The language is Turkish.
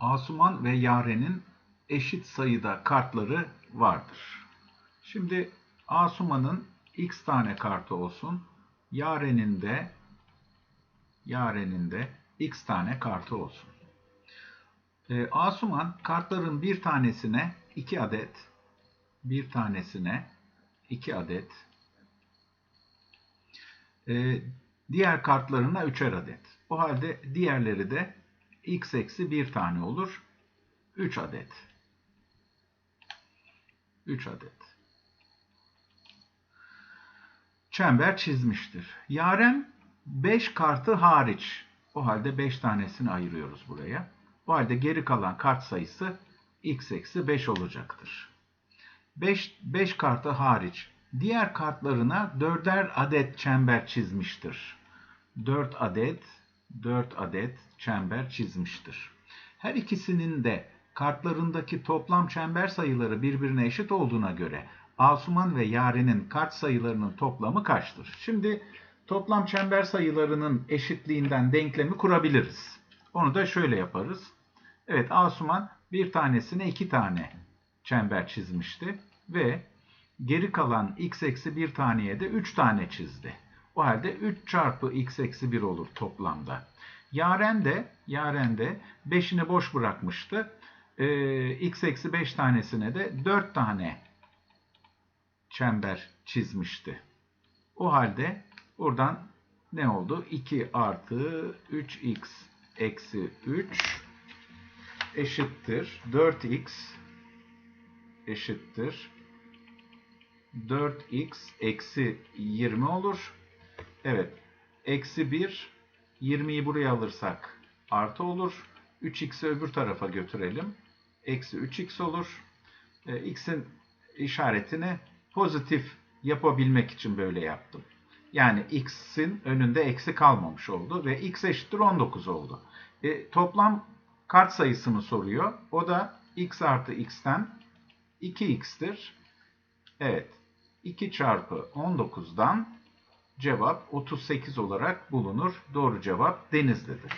Asuman ve Yaren'in eşit sayıda kartları vardır. Şimdi Asuman'ın x tane kartı olsun. Yaren'in de Yaren'in de x tane kartı olsun. Ee, Asuman kartların bir tanesine 2 adet, bir tanesine 2 adet, ee, diğer kartlarına 3'er adet. O halde diğerleri de x eksi 1 tane olur. 3 adet. 3 adet. Çember çizmiştir. Yaren 5 kartı hariç. O halde 5 tanesini ayırıyoruz buraya. O halde geri kalan kart sayısı x eksi 5 olacaktır. 5, 5 kartı hariç diğer kartlarına 4'er adet çember çizmiştir. 4 adet 4 adet çember çizmiştir. Her ikisinin de kartlarındaki toplam çember sayıları birbirine eşit olduğuna göre Asuman ve Yaren'in kart sayılarının toplamı kaçtır? Şimdi toplam çember sayılarının eşitliğinden denklemi kurabiliriz. Onu da şöyle yaparız. Evet Asuman bir tanesine iki tane çember çizmişti ve geri kalan x eksi bir taneye de 3 tane çizdi. O halde 3 çarpı x eksi 1 olur toplamda. Yaren de, Yaren de 5'ini boş bırakmıştı. Ee, x eksi 5 tanesine de 4 tane çember çizmişti. O halde buradan ne oldu? 2 artı 3x eksi 3 eşittir 4x eşittir 4x eksi 20 olur. Evet. Eksi 1 20'yi buraya alırsak artı olur. 3x'i öbür tarafa götürelim. Eksi 3x olur. E, x'in işaretini pozitif yapabilmek için böyle yaptım. Yani x'in önünde eksi kalmamış oldu ve x eşittir 19 oldu. E, toplam kart sayısını soruyor. O da x artı x'ten 2x'tir. Evet. 2 çarpı 19'dan cevap 38 olarak bulunur. Doğru cevap Denizli'dir.